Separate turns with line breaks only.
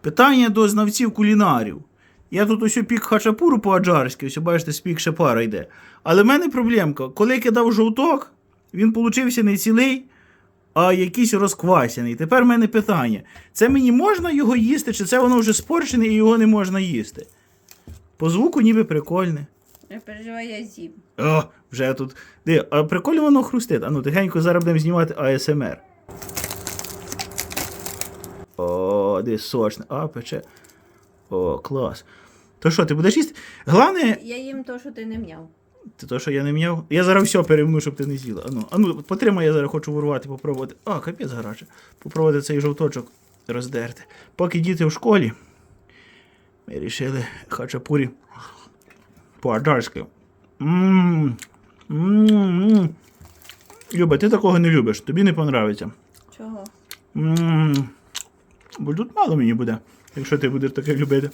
Питання до знавців кулінарів. Я тут ось пік хачапуру по-аджарськи, ось бачите, спік ще пара йде. Але в мене проблемка. Коли я кидав жовток, він получився не цілий, а якийсь розквасений. Тепер в мене питання: це мені можна його їсти, чи це воно вже спорчене і його не можна їсти? По звуку ніби прикольне.
Не переживай, я з'їм.
О, вже тут. Диви, а прикольно воно хрустить. А ну тихенько зараз будемо знімати АСМР. О, де сочне. А, пече. О, клас. То що, ти будеш їсти? Головне,
Я їм то, що ти не м'яв.
це то, що я не м'яв. Я зараз все перевну, щоб ти не з'їла. Ану, ану, потримай, я зараз хочу урвати, попробувати. А, капець гаряче. Попробувати цей жовточок роздерти. Поки діти в школі, ми вирішили хачапурі по-аджарськи. Люба, ти такого не любиш, тобі не понравиться.
Чого?
Бо тут мало мені буде, якщо ти будеш таке любити.